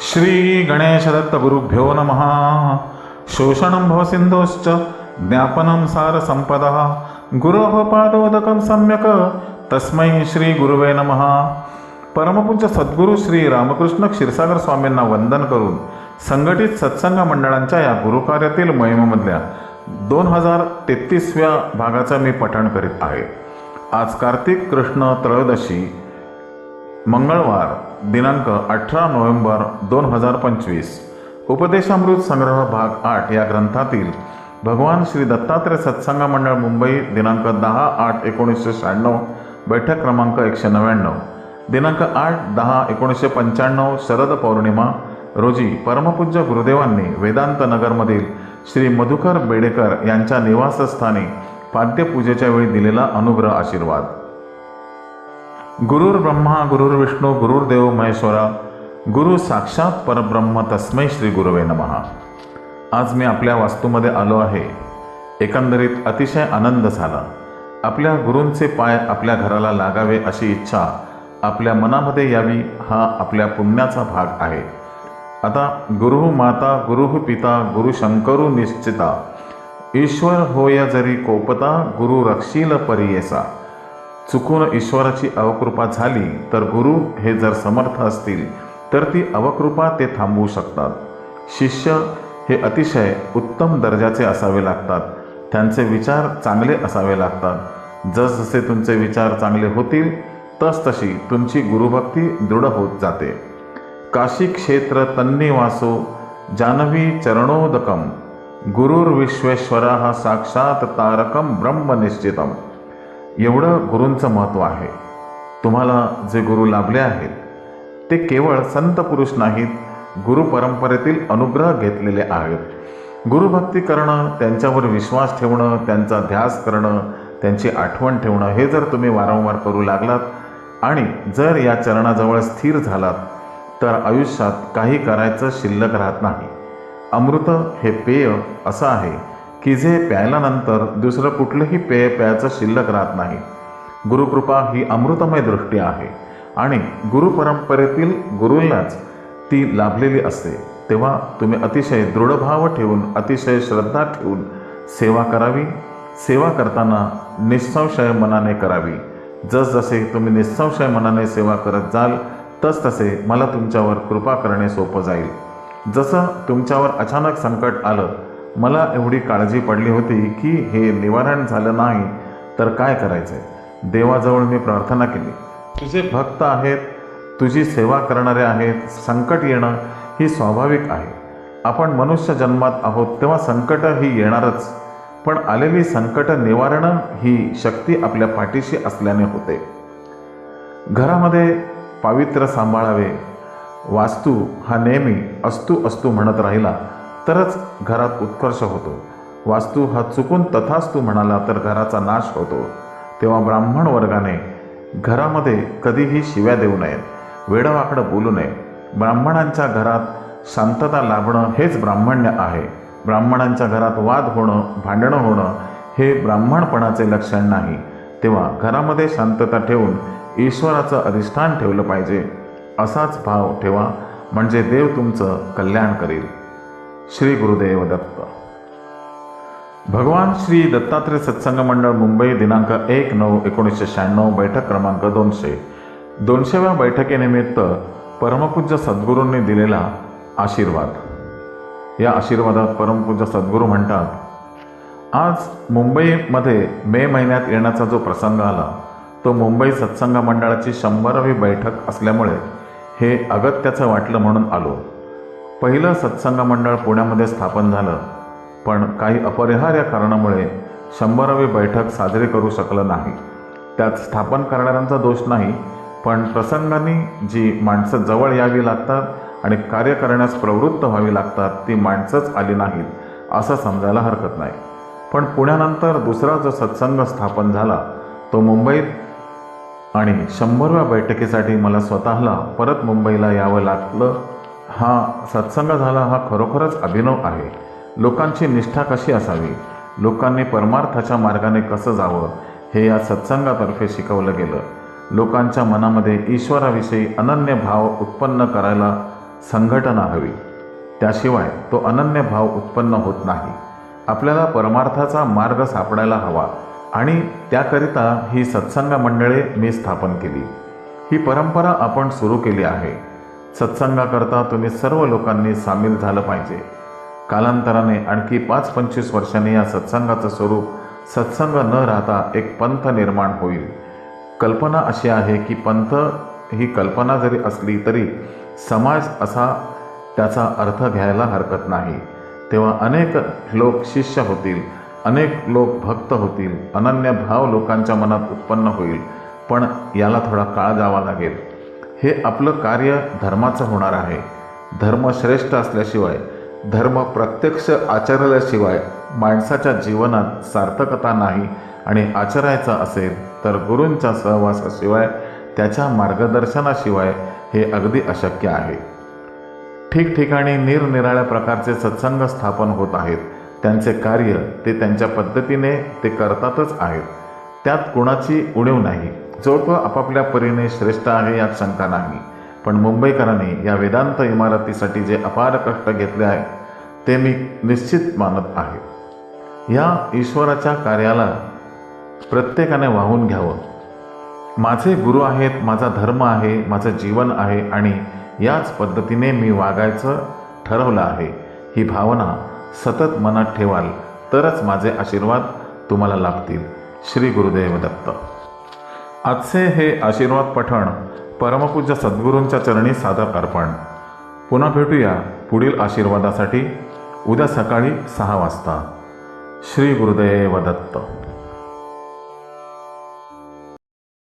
श्री गणेशदत्त गुरुभ्यो नमः। शोषणं भवसिन्धोश्च ज्ञापनं सारसम्पदः। गुरोः पादोदकं सम्यक् तस्मै श्री गुरुवे नमः। परमपूज्य सद्गुरू श्री रामकृष्ण क्षीरसागर स्वामींना वंदन करून संघटित सत्संग मंडळांच्या या गुरुकार्यातील मोहिमेमधल्या दोन हजार तेहतीसव्या भागाचं मी पठण करीत आहे. आज कार्तिक कृष्ण त्रयोदशी मंगळवार दिनांक अठरा नोव्हेंबर दोन हजार पंचवीस. उपदेशामृत संग्रह भाग आठ या ग्रंथातील भगवान श्री दत्तात्रय सत्संग मंडळ मुंबई दिनांक दहा आठ एकोणीसशे शहाण्णव बैठक क्रमांक एकशे नव्याण्णव. दिनांक आठ दहा एकोणीसशे पंच्याण्णव शरद पौर्णिमा रोजी परमपूज्य गुरुदेवांनी वेदांत नगरमधील श्री मधुकर बेडेकर यांच्या निवासस्थानी पाद्यपूजेच्या वेळी दिलेला अनुग्रह आशीर्वाद. गुरुर् ब्रह्मा गुरुर्विष्णू गुरुर्देव महेश्वरा गुरु साक्षात परब्रह्म तस्मै श्री गुरुवे नमहा आज मी आपल्या वास्तूमध्ये आलो आहे. एकंदरीत अतिशय आनंद झाला. आपल्या गुरूंचे पाय आपल्या घराला लागावे अशी इच्छा आपल्या मनामध्ये यावी हा आपल्या पुण्याचा भाग आहे. आता गुरु माता गुरु पिता गुरु शंकरू निश्चिता ईश्वर होय जरी कोपता गुरु रक्षील परियेसा. चुकून ईश्वराची अवकृपा झाली तर गुरु हे जर समर्थ असतील तर ती अवकृपा ते थांबवू शकतात. शिष्य हे अतिशय उत्तम दर्जाचे असावे लागतात. त्यांचे विचार चांगले असावे लागतात. जसजसे तुमचे विचार चांगले होतील तसतशी तुमची गुरुभक्ती दृढ होत जाते. काशी क्षेत्र तन्नी वासो जानवी चरणोदकम। गुरुर्विश्वेश्वरा साक्षात तारकम ब्रह्म निश्चितम। एवढं गुरूंचं महत्त्व आहे. तुम्हाला जे गुरु लाभले आहेत ते केवळ संत पुरुष नाहीत गुरु परंपरेतील अनुग्रह घेतलेले आहेत. गुरुभक्ती करणं त्यांच्यावर विश्वास ठेवणं त्यांचा ध्यास करणं त्यांची आठवण ठेवणं हे जर तुम्ही वारंवार करू लागलात आणि जर या चरणाजवळ स्थिर झालात तर आयुष्यात काही करायचं शिल्लक राहत नाही. अमृत हे पेय असं आहे. की जे प्यायल्यानंतर दुसरं कुठलंही पेय प्यायचं शिल्लक राहत नाही. गुरुकृपा ही अमृतमय दृष्टी आहे आणि गुरुपरंपरेतील गुरूंनाच ती लाभलेली असते. तेव्हा तुम्ही अतिशय दृढभाव ठेवून अतिशय श्रद्धा ठेवून सेवा करावी. सेवा करताना निसंशय मनाने करावी. जसजसे तुम्ही निसंशय मनाने सेवा करत जाल तसतसे मला तुमच्यावर कृपा करणे सोपं जाईल. जसं तुमच्यावर अचानक संकट आलं मला एवढी काळजी पडली होती की हे निवारण झालं नाही तर काय करायचं देवाजवळ मी प्रार्थना केली. तुझे भक्त आहेत तुझी सेवा करणारे आहेत संकट येणं ही स्वाभाविक आहे. आपण मनुष्य जन्मात आहोत तेव्हा संकट ही येणारच. पण आलेली संकट निवारण ही शक्ती आपल्या पाठीशी असल्याने होते. घरामध्ये पावित्र्य सांभाळावे. वास्तू हा नेहमी अस्तू अस्तू म्हणत राहिला. तरच घरात उत्कर्ष होतो. वास्तू हा चुकून तथास्तू म्हणाला तर घराचा नाश होतो. तेव्हा ब्राह्मण वर्गाने घरामध्ये कधीही शिव्या देऊ नयेत वेडवाकडं बोलू नये. ब्राह्मणांच्या घरात शांतता लाभणं हेच ब्राह्मण्य आहे. ब्राह्मणांच्या घरात वाद होणं भांडणं होणं हे ब्राह्मणपणाचे लक्षण नाही. तेव्हा घरामध्ये शांतता ठेवून ईश्वराचं अधिष्ठान ठेवलं पाहिजे. असाच भाव ठेवा म्हणजे देव तुमचं कल्याण करेल. श्री गुरुदेव दत्त। भगवान श्री दत्तात्रय सत्संग मंडळ मुंबई दिनांक एक नऊ एकोणीसशे शहाण्णव बैठक क्रमांक दोनशे. दोनशेव्या बैठकीनिमित्त परमपूज्य सद्गुरूंनी दिलेला आशीर्वाद. या आशीर्वादात परमपूज्य सद्गुरू म्हणतात आज मुंबईमध्ये मे महिन्यात येण्याचा जो प्रसंग आला तो मुंबई सत्संग मंडळाची शंभरावी बैठक असल्यामुळे हे अगत्याचं वाटलं म्हणून आलो. पहिलं सत्संग मंडळ पुण्यामध्ये स्थापन झालं. पण काही अपरिहार्य कारणामुळे शंभरावी बैठक साजरी करू शकलं नाही. त्यात स्थापन करणाऱ्यांचा दोष नाही पण प्रसंगाने जी माणसं जवळ यावी लागतात आणि कार्य करण्यास प्रवृत्त व्हावी लागतात ती माणसंच आली नाहीत असं समजायला हरकत नाही. पण पुण्यानंतर दुसरा जो सत्संग स्थापन झाला तो मुंबईत आणि शंभरव्या बैठकीसाठी मला स्वतःला परत मुंबईला यावं लागलं हा सत्संग झाला हा खरोखरच अभिनव आहे. लोकांची निष्ठा कशी असावी? लोकांनी परमार्थाच्या मार्गाने कसं जावं? हे या सत्संगातर्फे शिकवलं गेलं. लोकांच्या मनामध्ये ईश्वराविषयी अनन्य भाव उत्पन्न करायला संघटना हवी. त्याशिवाय तो अनन्य भाव उत्पन्न होत नाही. आपल्याला परमार्थाचा मार्ग सापडायला हवा आणि त्याकरिता ही सत्संग मंडळे मी स्थापन केली. ही परंपरा आपण सुरू केली आहे. सत्संगाकरता तुम्ही सर्व लोकांनी सामील झालं पाहिजे. कालांतराने आणखी पाच पंचवीस वर्षांनी या सत्संगाचं स्वरूप सत्संग न राहता एक पंथ निर्माण होईल. कल्पना अशी आहे की पंथ ही कल्पना जरी असली तरी समाज असा त्याचा अर्थ घ्यायला हरकत नाही. तेव्हा अनेक लोक शिष्य होतील अनेक लोक भक्त होतील अनन्य भाव लोकांच्या मनात उत्पन्न होईल. पण याला थोडा काळ जावा लागेल. हे आपलं कार्य धर्माचं होणार आहे. धर्म श्रेष्ठ असल्याशिवाय धर्म प्रत्यक्ष आचरल्याशिवाय माणसाच्या जीवनात सार्थकता नाही आणि आचरायचा असेल तर गुरूंच्या सहवासाशिवाय त्याच्या मार्गदर्शनाशिवाय हे अगदी अशक्य आहे. ठिकठिकाणी निरनिराळ्या प्रकारचे सत्संग स्थापन होत आहेत. त्यांचे कार्य ते त्यांच्या पद्धतीने ते करतातच आहेत. त्यात कुणाची उणीव नाही. जो तो आपापल्या परीने श्रेष्ठ आहे यात शंका नाही. पण मुंबईकरांनी या वेदांत इमारतीसाठी जे अपार कष्ट घेतले आहेत ते मी निश्चित मानत आहे. या ईश्वराच्या कार्याला प्रत्येकाने वाहून घ्यावं. माझे गुरु आहेत माझा धर्म आहे माझं जीवन आहे आणि याच पद्धतीने मी वागायचं ठरवलं आहे. ही भावना सतत मनात ठेवाल तरच माझे आशीर्वाद तुम्हाला लागतील श्री गुरुदेव दत्त. आजचे हे आशीर्वाद पठण परमपूज्य सद्गुरूंच्या चरणी सादर अर्पण. पुन्हा भेटूया पुढील आशीर्वादासाठी उद्या सकाळी सहा वाजता. श्री गुरुदेव दत्त.